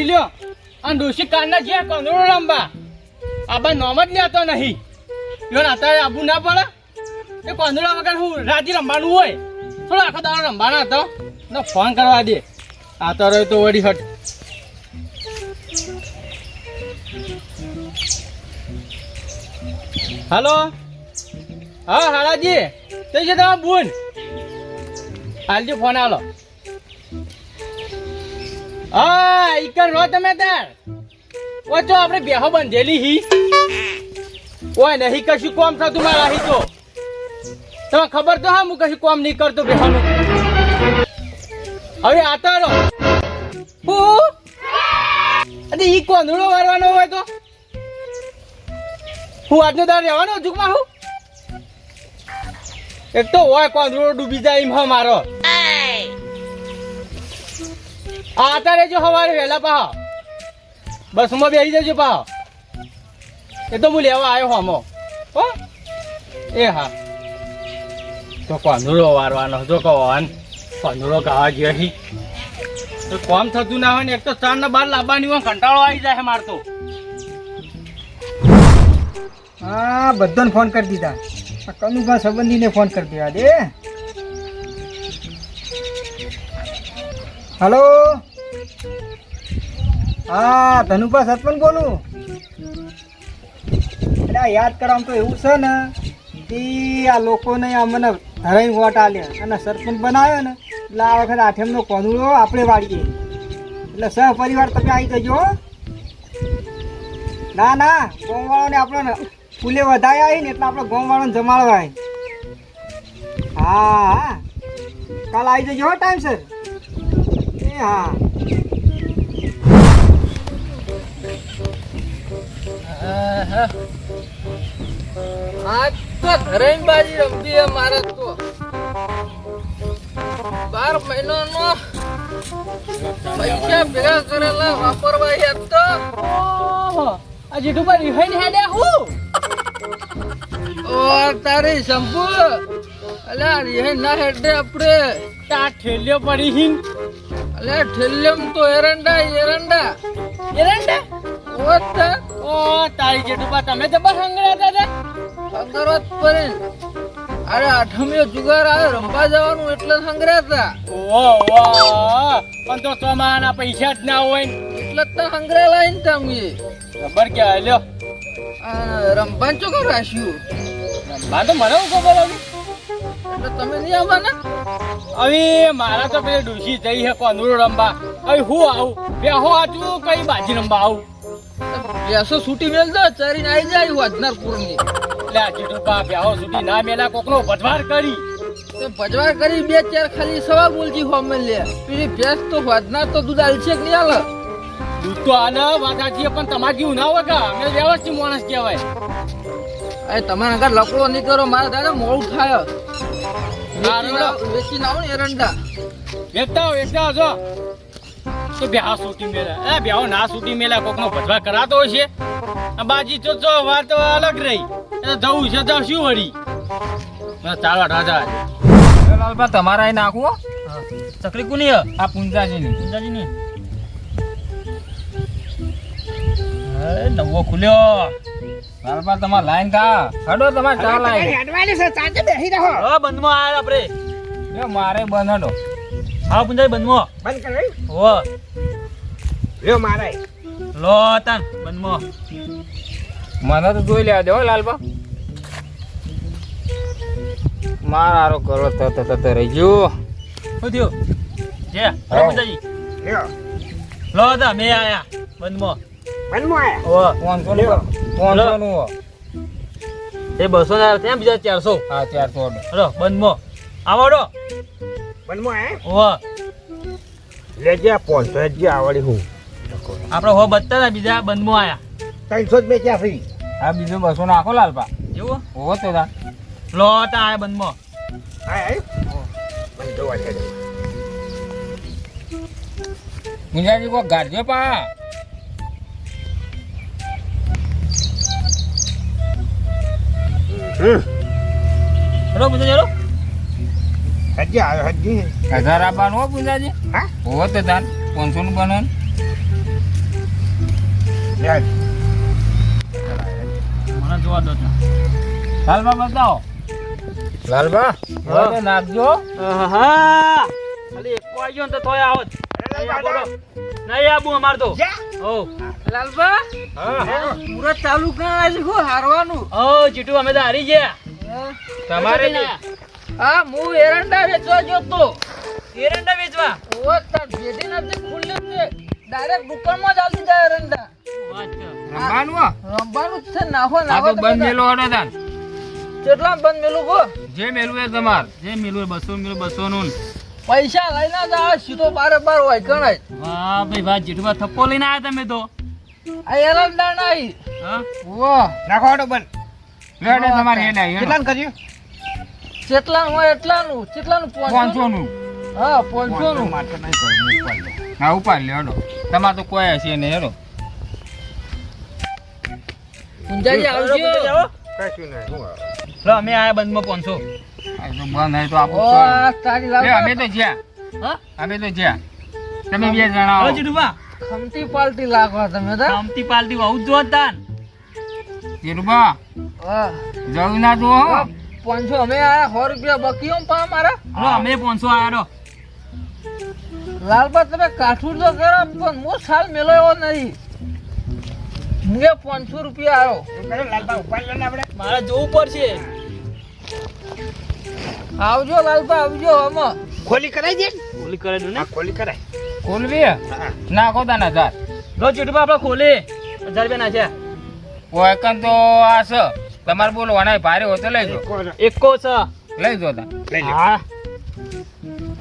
કરી લ્યો. અને ડોશી કાનના જ્યાં કંદોળો રંબા આબા નોમ જ લેતો નહીં. યો ને અત્યારે આબુ ના પડે. એ કંદોળા વગર હું રાજી રમવાનું હોય. થોડો આખો દાડો રમવાનો હતો. ને ફોન કરવા દે. આ તો રહ્યો તો વળી હટ. હાલો? હા, હાલાજી. તે છે તમારા બુન. હાલજી, ફોન આલો. હા ઈકન રો તમે તાર? ઓ તો આપણે બેહો બંધેલી હી. ઓય, નહીં કશું કોમ થતું મારા હી તો તમે ખબર તો હા, હું કશું કોમ નહીં કરતો બેહાનું. હવે આતા રહો હું અરે ઈ કોંદડો વારવાનો હોય તો? હું આજનો દાર રહેવાનો જુકમાં હું એક તો હોય કોંદડો ડૂબી જાય એમ મારો. આ અત્યારે જો સવારે વહેલા બસ બસમાં બેસી જજો પાહો. એ તો હું લેવા આવ્યો હમો. હો? એ હા. તો કોંદડો વારવાનો હતો કહો કોંદડો કાવા ગયો હી. તો કોમ થતું ના હોય ને એક તો ચાર ને બાર લાવવાની હોય કંટાળો આવી જાય મારતો હા, બધાને ફોન કરી દીધા. કનુભા સંબંધીને ફોન કરી દેવા દે. હલો? હા, ધનુભા સરપંચ બોલું. એટલે યાદ કરવામાં તો એવું છે ને કે આ લોકોને અમને ધરાઈ વોટ આલ્યા અને સરપંચ બનાવ્યો ને, એટલે આ વખત આઠમનો કોનુડો આપણે વાળીએ. એટલે સહપરિવાર તમે આવી જજો. ના ના ગોમવાળાને આપણે ફૂલે વધારે આવી ને એટલે આપણે ગોમવાળાને જમાડવા હા હા. કાલ આવી જજો ટાઈમ સર. હા આજ તો ધરાઈને બાજી રમતી હે મારે તો. બાર મહિનાનો પૈસા ભેગા કરેલા વાપરવા યાદ તો. આ પર રિહાઈને હેડે હું? ઓ તારી શંભુ. અલ્યા રિહાઈ ના હેડે આપણે. તા ઠેલ્યો પડી હિન અલ્યા ઠેલ્યમ તો એરંડા એરંડા. એરંડા? ઓતા ઓ તારી જેટલું પર તમે જબર હંગરા દાદા હંગરત પડે. અરે આઠમીઓ જુગાર આવે રમવા જવાનું એટલે હંગરા હતા. ઓ વાહ. પણ તો તમારા પૈસા જ ના હોય એટલે જ તો હંગરેલા ને તમે ખબર કે હાલ્યો રમવાન ચોકો રાખ્યું રમવા તો મને ખબર આવી તમે નહીં આવવાના? હવે મારા તો પેલી ડોશી જઈ હે કોંદડો રમવા. હવે હું આવું? બેહો આચું કઈ બાજી રમવા આવું? બેસો છૂટી મેલ દો ચરીને આવી જાય વાજનારપુરની એટલે આ જેટલું બેહો છૂટી ના મેલા કોકનો ભજવાર કરી. ભજવાર કરી બે ચાર ખાલી સવા બોલજી હોમે લે. પેલી ભેંસ તો વાજનાર તો દૂધ કે નહીં આલે? દૂધ તો આલે વાઘાજી પણ તમારે જેવું ના હોય કા? અમે વ્યવસ્થિત માણસ કહેવાય. અરે તમારા આગળ લકડો નહીં કરો મારા દાદા મોડું થાય વેચી ના ને એરંડા. વેચતા હો વેચતા હો તો બ્યાહ સૂટી મેલા એ બ્યાહો ના સૂટી મેલા કોકનો ભજવા કરાતો હોય છે. બાજી તો જો વાત તો અલગ રહી. એ જવું છે તો શું વળી? ચાલો રાજા તમારા નાખવું? ચકલી કોની આ પુંજાજીની. પુંજાજીની. નવો ખુલ્યો. લાલપા તમાર લાઈન કા હડો તમાર ચા લાઈન હા બંધમાં આયા આપણે. જો મારે બંધ હડો. હા પુંજાજી બંધમાં. બંધ કરી હો લ્યો મારે. લો તન બંધમાં. મને તો જોઈ લેવા દે હો લાલપા આરો કરો તો તો તો રહી ગયો. શું થયું? જે લ્યો. લો તા મે આયા બંધમાં. પાંચસો નું પાંચસો નું હો. એ બસો ના ત્યાં બીજા ચારસો. હા ચારસો હલો બંધમાં આવો હડો મનમાં ઓ લેજે પોનસો જ આવડી હું. આપણે હો બત્તા ને બીજા બંધમાં આયા. ત્રણસો જ બેચ્યા ફરી હા બીજો બસો નાખો લાલપા એવું? હો તો તા. લો તા આયા બંધમાં હા હા મને જોવા છે મુંજાજી કો ગાડજો પા હમ. હેલો મુંજાજી હજી આવ્યો હજી. હજાર આપવાનું હો પૂજાજી? હા? હોવો તો તાન પાંચસો નું બનવાનું. યાર. મને જોવા દો લાલબા બતાવો. લાલબા? હવે નાખજો. હા ખાલી એક વાગ્યો ને તો તોય આવો નહીં આબુ અમાર તો. ઓ લાલબા? હા મુરત ચાલુ છે હું હારવાનું? ઓ જીટુ અમે તો હારી ગયા. તમારે હા હું એરંડા વેચવા જોતો એરંડા વેચવા? ઓ તાર જેટી નથી ખુલ્લે છે. ડાયરેક્ટ દુકાનમાં જ આલી જાય એરંડા. રંબાનું રમવાનું છે. નાખો નાખો તો બંધ મેલો હડો તાન કેટલા બંધ મેલું કો જે મેલવું એ તમાર. જે મેલું બસો મિલું બસો નું. પૈસા લઈને જ આવે સીધો બારે બાર હોય ગણાય. વાહ ભાઈ વાહ જીટુબા થપ્પો લઈને આવ્યા તમે તો. તમારે નું નું તો કોઈ હશે અમે બંધમાં પાંચસો. આ તો બંધ તો તારી અમે તો જ્યાં. હા? અમે તો જ્યાં. તમે બે જણા ખમતી પાલટી લાગો તમે તો. કામતી પાલટી આવું જ જો તાન. જીરુબા હા. જવું ના હો. પાંચસો અમે આયા સો રૂપિયા બકીઓ પા મારા. લો અમે પાંચસો આયા રો લાલબા તમે કાઠું તો કરો પણ મો સાલ મેલો એવો નહીં હું પાંચસો રૂપિયા આવ્યો લાલબા ઉપાડી લો આપણે મારે જોવું પડશે. આવજો લાલબા આવજો આમાં. ખોલી કરાઈ દે ખોલી કરાઈ દો ને. ખોલી કરાય ખોલવી. નાખો તાન હજાર. લો ચીટમાં આપણે ખોલી. હજાર રૂપિયા નાખ્યા. કોઈ કન તો આ છે. તમારે બોલવાના ભારે હોય તો લઈ જો એકો છ. લઈ જો તા. લઈ લો. હા.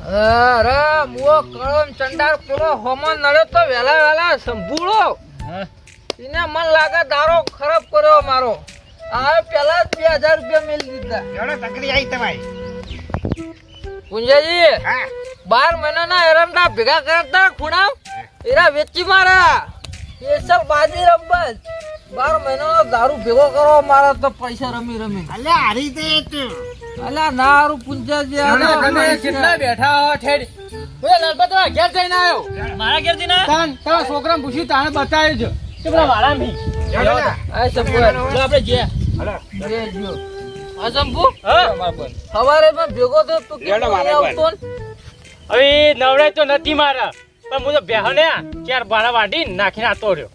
અરે મુઓ કળમ ચંડાર પેલો હોમન નડે તો વેલા વેલા સંભૂળો. હા. એને મન લાગે દારો ખરાબ કર્યો મારો. આ પેલા જ બે હજાર રૂપિયા મેલી દીધા. તકડી આવી તમારી. પુંજાજી હા. બાર મહિનાના એરંડા ભેગા કરતા ખૂણા એરા વેચી મારા. સ્પેશિયલ બાજી રમત બાર મહિનાનો દારૂ ભેગો કરો મારા તો પૈસા રમી રમી. અલે હારી તે તું. અલ્યા ના હારું પુંજાજી આ તમે કેટલા બેઠા હો ઠેડ ઓય લાલબા તમે ઘેર જઈને આવ્યો મારા ઘેર જઈને તાન તારા છોકરાને પૂછ્યું તાણે બતાવી જો કે પેલા વાળા મી આ લો આપણે જે. હલો. જે જો. આ સંપુ હા. મારા પર સવારે માં ભેગો તો તું કેમ આવતો ને? હવે નવરાય તો નથી મારા. પણ હું તો બેહને ચાર ભાડા વાટી નાખીને આતો રહ્યો.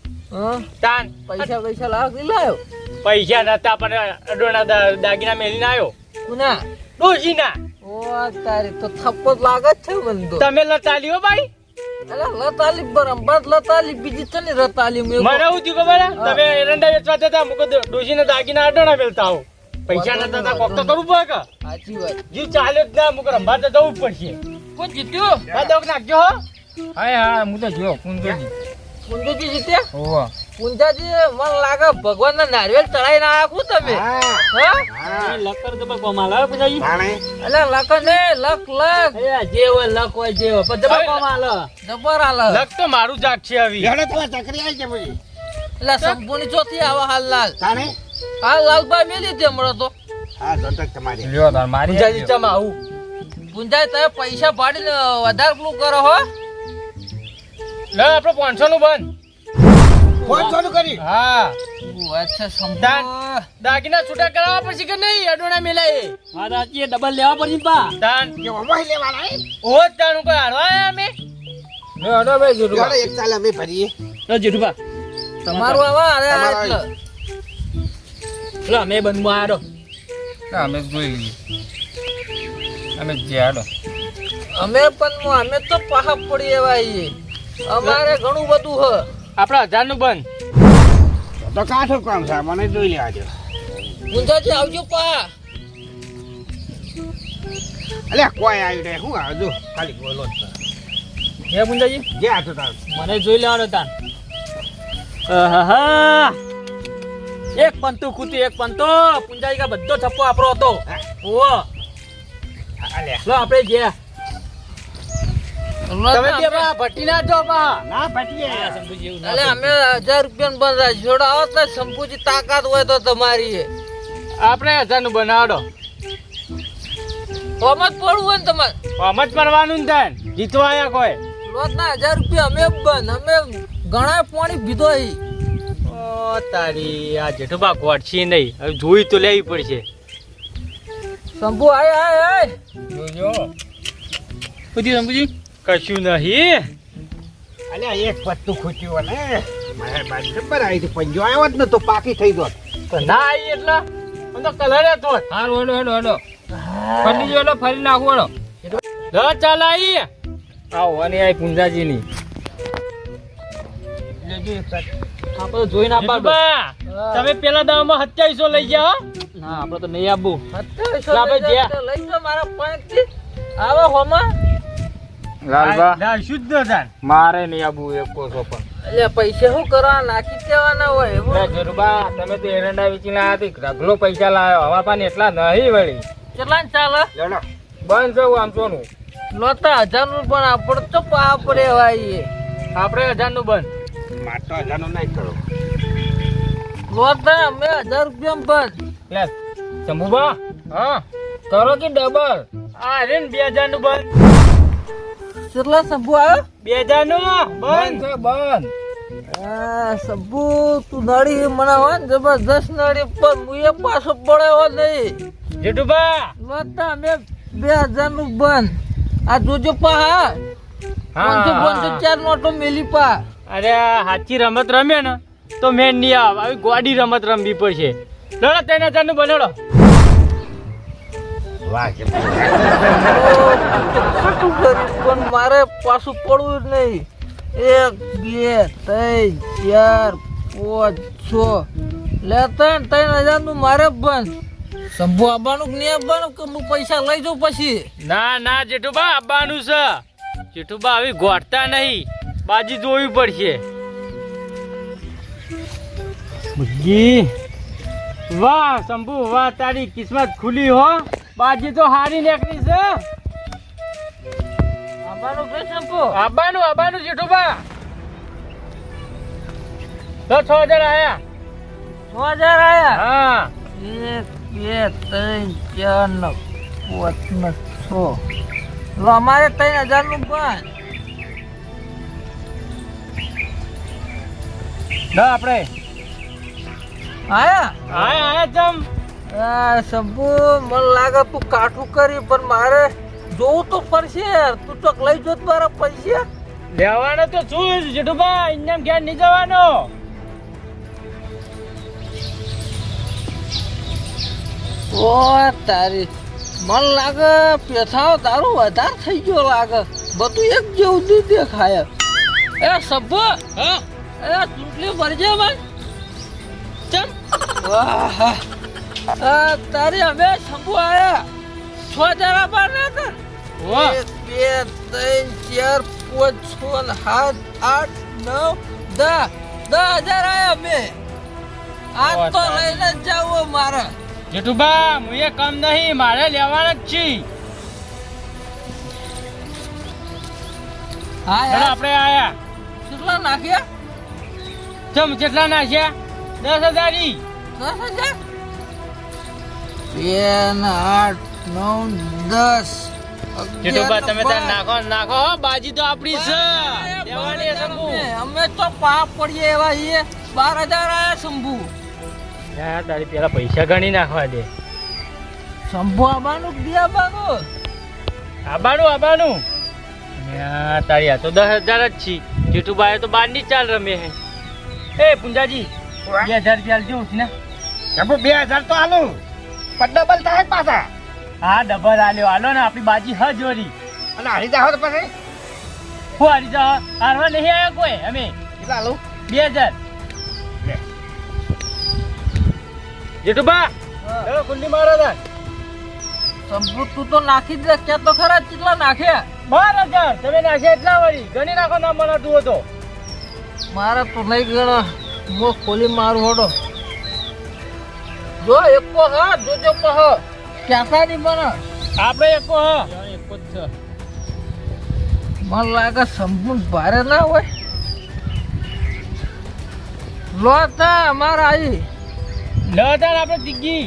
તાન. પૈસા પૈસા લાવ લાયો? પૈસા નતા પણ અડોના દાગીના મેલીને આવ્યો. કુના? ડોશીના. ઓ તારે તો થપ્પો લાગે છે તો. તમે લતાલ્યો ભાઈ? અલા લતાલી બરાબર લતાલી બીજી તને રતાલી મે મને થયું ખબર? તમે એરંડા વેચવા જતા મુકો ડોશીના દાગીના અડોના મેલતા આવો. પૈસા નતા તા કોક તો કરવું પડે કે? સાચી વાત. જીવ ચાલ્યો જ ના મુકો રંભા તો જવું પડશે. કોણ જીત્યું? હા દોક નાખજો હો. હા હા હું તો જો કુંજોજી પુંજાજી જીત્યા? ઓહો પુંજાજી મન લાગે ભગવાન ના નારિયેલ ચડાઈને ના આખું તમે. હા. હા? હા. લકર તો કોમા લાવ પછી અલે લકર લખ ને લખ લક. જે હોય લક હોય જે હોય પણ કોમા લ જબર આલ લક તો મારું જાત છે આવી. એવડો તો ચકરી આવી છે પછી એટલે સંપૂર્ણ ચોથી આવા હાલ લાલ. તાણે? હાલ લાલભાઈ મેલી દે હમણાં તો. હા તો તમારી. લ્યો તાર મારી પૂજાજી આપજો. પુંજાજી તમે પૈસા પાડીને વધારે પેલું કરો હો. લે આપણે પાંચસો નું બંધ. પાંચસો નું કરી? હા. અચ્છા સંપૂર્ણ દાગીના છૂટા કરાવવા પડશે કે નહીં અડોણા મેલાય હા દાદી ડબલ લેવા પડશે પા. દાન. કે ઓમાં લેવાના ઓ તાણું કોઈ હારવા આયા અમે? લ્યો, હડો ભાઈ જીરુબા. એક ચાલ અમે ભરીએ. લો જેઠુભા. તમારું આવા અરે એટલે. લો અમે બંધમાં આયો અમે જોઈ લઈએ. અમે જ્યાડો અમે પણ અમે તો પાહા પડી એવા છીએ. અમારે ઘણું બધું હ. આપણા હજારનું બંધ. તો કાઠું કામ છે મને જોઈ લે આજે ગુંજાજી આવજો પા અલે કોઈ આવી નહીં. શું આવે ખાલી બોલો. હે પુંજાજી જે આ તો મને જોઈ લેવાનો તા આહાહા. એક પંતુ ખૂટી એક પંતો. પુંજાજી કા બધો છપ્પો આપણો હતો. ઓ લો આપણે જે. તમે બે બા ભટ્ટી ના જો બા ના ભટીએ અલે અમે હજાર રૂપિયા બંધ રાખ જોડો આવો તો તાકાત હોય તો તમારી આપણે હજારનું બનાવડો. હોમ જ પડવું હોય ને તમારે. આમ જ પરવાનું ને તાન જીતવા આયા કોઈ. રોજના હજાર રૂપિયા અમે બંધ. અમે ઘણા પાણી પીધો હી ઓ તારી આ જેઠુબા ગોઠશી નહીં. હવે જોઈ તો લેવી પડશે. શંભુ આય આય આય. જોજો. બધી સમજી કશું નહીં. અલ્યા એક પત્તું ખૂટ્યું ને. મારે બાજુ જબ્બર આવી હતી પંજો આવ્યો જ ને તો પાકી થઈ ગયો. તો ના આવી એટલે? તો કલર હતો હારું હેડો હેડો હેડો ફરી જો હેડો ફરી નાખું હેડો દ ચાલ આવી આવો અને આ પુંજાજીની આપણે જોઈ ના જેઠુબા, તમે પેલા દાવામાં સત્યાવીસો લઈ જાઓ ના આપણે તો નહીં આબુ આપણે જ્યાં- લઈ જાઓ મારા પાંચથી આવે હોમાં. લાલબા શુદ્ધ મારે નહીં આબુ એક કોસો પણ. એટલે પૈસા શું કરવા? નાખી દેવાના હોય એવું લે તમે તો એરંડા વેચીને પૈસા લાવ્યો હવા પાસે એટલા નહીં વળી. કેટલા ને ચાલે બંધ છે આમ સોનું. લોતા હજારનું પણ આપણે તો પાપડે વાઈએ આપણે હજારનું બંધ માટો નું નહીં કરો લોતા અમે હજાર રૂપિયા બંધ. લે શંભુબા હા. કરો કે ડબલ? આ રે ને બે હજારનું બંધ. કેટલા શંભુ આવ્યો? બે હજારનું બંધ. છે બંધ સબુ તું નડી મને હોય ને જબરદસ્ત નડી પણ હું એ પાછો પડ્યો નહીં. જેઠુબા લોતા અમે બે હજારનું બંધ. આ જોજો પા હા. પાંચસો પાંચસો ચાર નોટો મેલી પા. અરે આ સાચી રમત રમે ને તો મેં નહીં આવ. આવી ગોડી રમત રમવી પડશે. લડો ત્રણ હજારનું બનેડો મારે પાછું પડવું જ નહીં. એક બે ત્રણ ચાર પાંચ છ. લે ત્રણ ત્રણ હજારનું મારે બંધ. શંભુ આવવાનું કે નહીં આવવાનું કે હું પૈસા લઈ જાઉં પછી? ના ના જેઠુબા આવવાનું છે. જેઠુબા આવી ગોઠતા નહીં. બાજી જોવી પડશે. બુગ્ગી વાહ શંભુ વાહ તારી કિસ્મત ખુલી હો. બાજી તો હારી નીકળી છે. આબાનું કે શંભુ? આબાનું આબાનું જેઠુબા તો છ હજાર આયા. છ હજાર આયા? હા. એક બે ત્રણ ચાર ને પાંચ ને છ. લો અમારે ત્રણ હજારનું પણ ના આપણે આયા? આયા આયા જમ આ શંભુ મને લાગે તું કાઠું કરી પણ મારે જોવું તો પડશે તું ચોક લઈ જો મારા પૈસા. લેવાનો તો શું જીઠુભાઈ. ઇન્જમ ઘેર નહીં જવાનો. ઓ તારી. મન લાગે પેથાઓ તારું વધારે થઈ ગયો લાગે. બધું એક જેવું દેખાય. એ હા? એ ચૂંટણી ભરજે ભાઈ. તારી અમે શંભુ આયા. છ જણા બાર ને એક બે ત્રણ ચાર પાંચ છ સાત આઠ નવ દસ. દસ હજાર આયા અમે. આજ તો લઈને જ જાવું મારે. જેઠુબા હું એ કમ નહીં મારે લેવાના જ છી. હા હા આપણે આયા. કેટલા નાખ્યા? ચમ કેટલા નાખ્યા? દસ હજાર દસ હજાર? બે ને આઠ નવ દસ જેઠુબા તમે ત્યાં નાખો નાખો બાજી તો આપણી છે. લેવાની શંભુ. અમે અમે તો પાપ પડીએ એવા છીએ. બાર હજાર આયા શંભુ. યાર તારી પેલા પૈસા ગણી નાખવા દે. શંભુ આબાનું બે આવવાનું આબાનું? આબાનું તારી આ તો દસ હજાર જ છી. જેઠુબા તો બારની ચાલ રમે હે. એ પુંજાજી બે હજાર રૂપિયા આલજો ને જબ્બો બે હજાર તો આલો. પણ ડબલ થાય પાછા. હા ડબલ આલ્યો. આલો ને આપણી બાજી હ જોરી. અને હારી જાવ તો પછી. હું હારી જા હારવા નહીં આવ્યા કોઈ? અમે? કેટલા આલું. બે હજાર. જેઠુબા હા. ચલો કુંડી મારો તા સંભૂત તું તો નાખી જ કે તો ખરા કેટલા નાખ્યા? બાર હજાર. તમે નાખ્યા એટલા વળી. ગણી નાખો ના મને તું. હતો મારે તો નહીં ગણો. મો ખોલી મારું હોડો. જો એકો હા જોજો પહ ક્યાંસા ની મને આપણે એકો હ. એકો જ છે મને લાગે સંપૂર્ણ ભારે ના હોય. લો તા અમારા આવી લો તા આપણે તીગી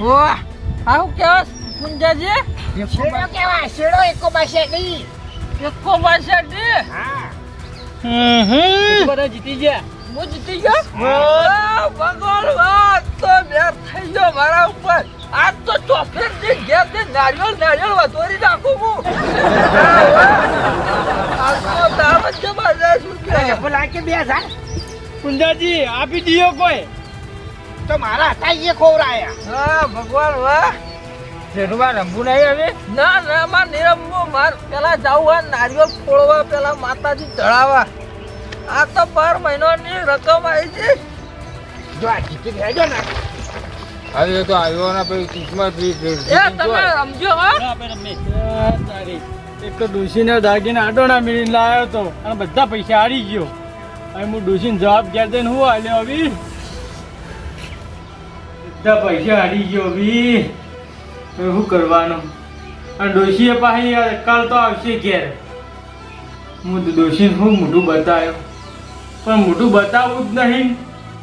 વાહ આવું કેવા પુંજાજી શેડો કેવા? શેડો એકો બાસે નહીં. એકો બાસઠી હા. બધા જીતી ગયા. હું. જીતી ગયો ભગવાન વાહ, તો મેર થઈ ગયો મારા ઉપર. આજ તો ચોફેર ઘેરથી નારિયેળ નારિયેળ વધોરી નાખું હું. વાહ, વાહ. આજ તો દામ જ જબરદસ્ત ઉઠ્યો. બોલા કે બે હજાર પુંજાજી આપી દીયો કોઈ? તો મારા હતા એ ખોવરાયા હા ભગવાન વાહ. જેઠુબા રમવું નહીં હવે? ના ના માં નિરંબુ માર પેલા જાવું નારિયેળ ફોડવા પેલા માતાજી ચડાવવા આ તો બાર મહિનાની રકમ આવી છે. જો આ ટિકિટ હેજો ને. હવે તો આવ્યો ને પછી કિસ્મત એ તમે સમજો હા. એક તો ડોશીને દાગીને આડોણા મેળીને લાવ્યો તો અને બધા પૈસા હારી ગયો. હવે હું ડોશીને જવાબ ઘેર દઈને હું હાલ્યો અભી? બધા પૈસા હારી ગયો અભી. શું કરવાનું? અને ડોશીએ પાસે કાલ તો આવશે ઘેર. હું તો ડોશીને શું મોઢું બતાવ્યો? પણ મોઢું બતાવવું જ નહીં.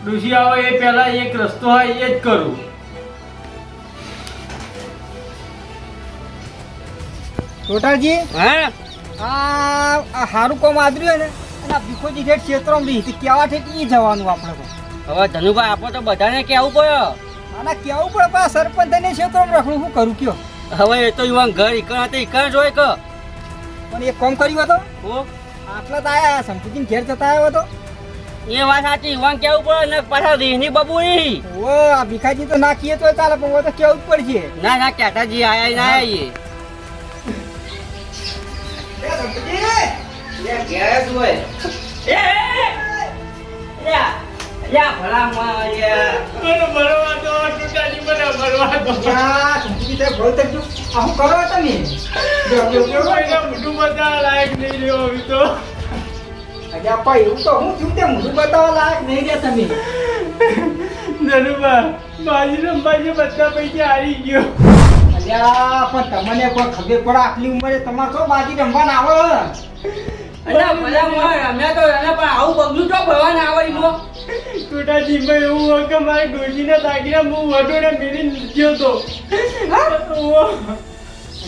ડોશી આવે એ પહેલાં એક રસ્તો હોય એ જ કરું. ટોટાજી હા? આ આ હારું કોમ આદર્યું ને? અને આ ભીખોજી ઠેઠ ક્ષેત્રમાં બી તે કેવા ઠેઠ એ જવાનું આપણે તો? હવે ધનુભાઈ આપો તો બધાને કેવું પડ્યો આના કેવું પડે પણ આ સરપંચ થઈને ક્ષેત્રમાં રખડું શું કરું કયો? હવે એ તો યુવાન ઘર ઈકણ હતા ઈકણ જોઈ કે. પણ એક કોમ કર્યું હતો આટલા તો આયા સંપુજીને ઘેર જતા આવ્યો હતો એ વાત સાચી યુવાન કેવું પડે ને પાછા રીહની બબુની ઓ આ ભીખાજી તો નાખીએ તો ચાલે પણ ઓ તો કેવું પડશે. ના ના કેટાજી આયા ના આવીએ આ સંપુજી સાહેબ ભૂલ થઈ ગયું. આ શું કરો તમે? લાયક નહીં રહ્યો તો. અલ્યા પણ એવું તો હું થયું તે મોઢું બતાવવા લાયક નહીં રહ્યા તમે ધનુબા બાજી રંબાજી બધા પૈસા હારી ગયો અલ્યા પણ તમને કોઈ ખબર પડે આટલી ઉંમરે તમારે તો બાજી રમવાના આવે અલ્યા ભલા રમ્યા તો રમ્યા પણ આવું બગલું તો ભરવાના આવે ઈમો ટોટાજી એવું હોય કે મારે ડોશીના દાગીના હું વડોને મેળીને ગયો તો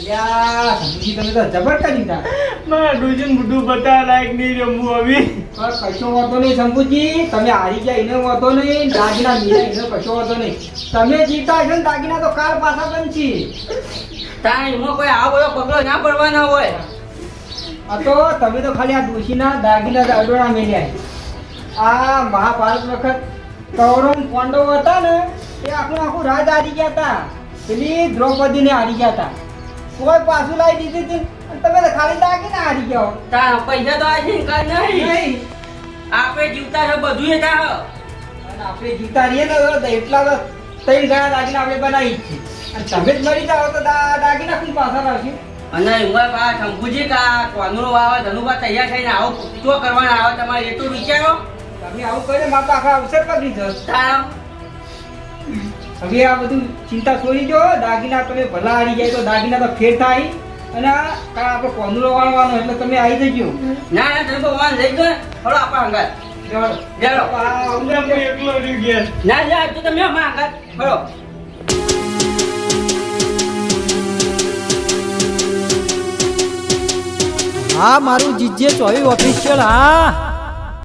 તમે તો જબર કરી દીધા મારા મોઢું બતાવવા લાયક નહીં હું હવે પણ કશો વાંધો નહીં શંભુજી તમે હારી ગયા એનો વાંધો નહીં. દાગીના મીરા એને કશો વાંધો નહીં. તમે જીતા ને દાગીના તો કાલ પાછા બનશી. ઈમો કોઈ આવો બધો પગલો ના પડવાના હોય. આ તો તમે તો ખાલી આ ડોશીના દાગીના અડોડા મેલ્યા. આ મહાભારત વખત કૌરવ પાંડવ હતા ને એ આખું આખું રાજ હારી ગયા હતા. પેલી દ્રૌપદીને હારી ગયા હતા. કોઈ પાછું લાવી દીધી અને તમે તો ખાલી દાગીના હારી ગયો તા પૈસા તો આજે કાલ નહીં. નહીં. આપણે જીવતા છે બધું એ તા આપણે જીવતા રહીએ ને તો એટલા તો ત્રણ ગણા દાગીના આપણે બનાવી છે અને તમે જ મરી જાઓ તો દાગીના કોણ પાછા લાવશે અને ઉમર આ શંભુજી કા કોનરો આવે ધનુબા તૈયાર થઈને આવો શું કરવાના આવે તમારે એટલું વિચારો. તમે આવું કરીને મારે તો આખા અવસર પકડી જશો હવે આ બધું ચિંતા છોડી દો. દાગીના તમે ભલા હારી જાય તો દાગીના તો ફેર થાય. અને આ કાં આપણે કોનુરો વાળવાનો એટલે તમે આવી જજો. ના ના તમે ભગવાન લઈ ગયો હળો આપણા હું એકલો રહી ગયા. ના જા તો તમે અમારા હંગાત હળો. હા મારું જીજે ચોવી ઓફિશિયલ હા.